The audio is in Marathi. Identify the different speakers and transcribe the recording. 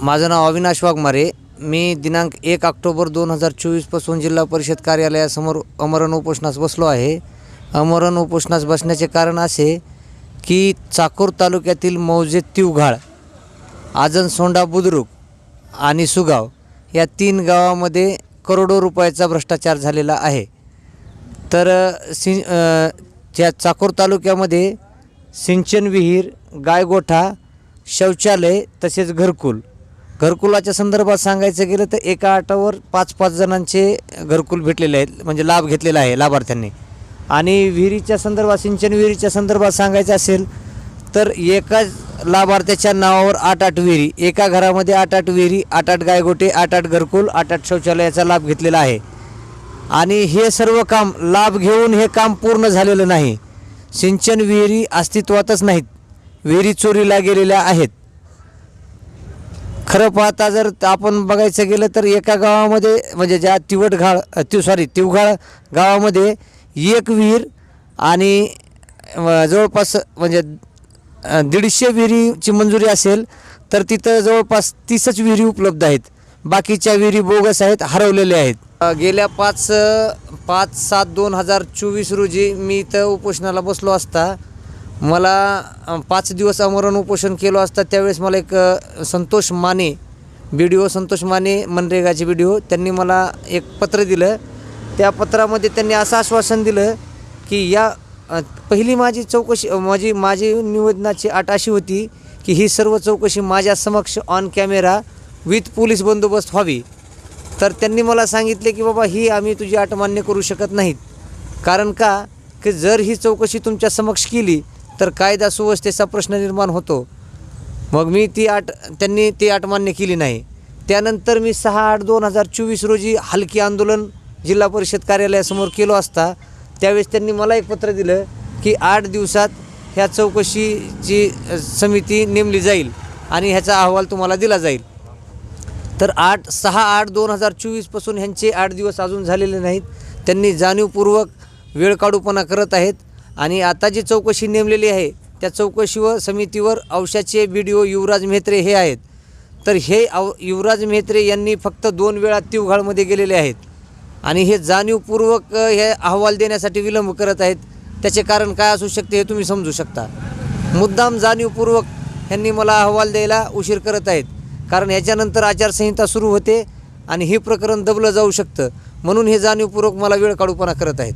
Speaker 1: माझं नाव अविनाश वाघमारे. मी दिनांक एक ऑक्टोबर दोन हजार चोवीसपासून जिल्हा परिषद कार्यालयासमोर अमरण उपोषणास बसलो आहे. अमरण उपोषणास बसण्याचे कारण असे की चाकूर तालुक्यातील मौजे तिवघाळ आजनसोंडा बुद्रुक आणि सुगाव या तीन गावामध्ये करोडो रुपयाचा भ्रष्टाचार झालेला आहे. तर सिं त्या चाकूर तालुक्यामध्ये सिंचन विहीर गायगोठा शौचालय तसेच घरकुल घरकुलाच्या संदर्भात सांगायचं गेलं तर एका आटावर पाच पाच जणांचे घरकुल भेटलेले आहेत म्हणजे लाभ घेतलेला आहे लाभार्थ्यांनी. आणि विहिरीच्या संदर्भात सिंचन विहिरीच्या संदर्भात सांगायचं असेल तर एकाच लाभार्थ्याच्या नावावर आठ आठ विहिरी. एका घरामध्ये आठ आठ विहिरी आठ आठ गायगोटे आठ आठ घरकुल आठ आठ शौचालयाचा लाभ घेतलेला आहे. आणि हे सर्व काम लाभ घेऊन हे काम पूर्ण झालेलं नाही. सिंचन विहिरी अस्तित्वातच नाहीत. विहिरी चोरीला गेलेल्या आहेत. खरं पाहता जर आपण बघायचं गेलं तर एका गावामध्ये म्हणजे ज्या तिवटघाळ अ, ति सॉरी तिवघाळ गावामध्ये एक विहीर आणि जवळपास म्हणजे दीडशे विहिरीची मंजुरी असेल तर तिथं जवळपास तीसच विहिरी उपलब्ध आहेत. बाकीच्या विहिरी बोगस आहेत हरवलेल्या आहेत. गेल्या पाच पाच सात दोन हजार चोवीस रोजी मी इथं उपोषणाला बसलो असता. मला पाच दिवस अमरण उपोषण केलं असता त्यावेळेस मला एक Santosh Mane B D O Santosh Mane मनरेगाचे B D O त्यांनी मला एक पत्र दिलं. त्या पत्रामध्ये त्यांनी असं आश्वासन दिलं की या पहिली माझी चौकशी माझी माझी निवेदनाची अट अशी होती की ही सर्व चौकशी माझ्या समक्ष ऑन कॅमेरा विथ पोलीस बंदोबस्त व्हावी. तर त्यांनी मला सांगितले की बाबा ही आम्ही तुझी अट मान्य करू शकत नाहीत. कारण का? की जर ही चौकशी तुमच्या समक्ष केली तर कायदा सुव्यवस्थेचा प्रश्न निर्माण होतो. मग मी ती आठ त्यांनी ती अट मान्य केली नाही. त्यानंतर मी सहा आठ दोन हजार चोवीस रोजी हलकी आंदोलन जिल्हा परिषद कार्यालयासमोर केलो असता त्यावेळेस त्यांनी मला एक पत्र दिलं की आठ दिवसात ह्या चौकशीची समिती नेमली जाईल आणि ह्याचा अहवाल तुम्हाला दिला जाईल. तर आठ सहा आठ दोन हजार चोवीसपासून ह्यांचे आठ दिवस अजून झालेले नाहीत. त्यांनी जाणीवपूर्वक वेळ काढूपणा करत आहेत आणि आता जी चौकशी नेमलेली आहे त्या चौकशीवर समितीवर अंशाचे बी डी ओ युवराज मेहत्रे हे आहेत. तर हे औ युवराज मेहत्रे यांनी फक्त दोन वेळा तिवघाळमध्ये गेलेले आहेत. आणि हे जाणीवपूर्वक हे अहवाल देण्यासाठी विलंब करत आहेत. त्याचे कारण काय असू शकते हे तुम्ही समजू शकता. मुद्दाम जाणीवपूर्वक ह्यांनी मला अहवाल द्यायला उशीर करत आहेत. कारण ह्याच्यानंतर आचारसंहिता सुरू होते आणि हे प्रकरण दबलं जाऊ शकतं. म्हणून हे जाणीवपूर्वक मला वेळ काढूपणा करत आहेत.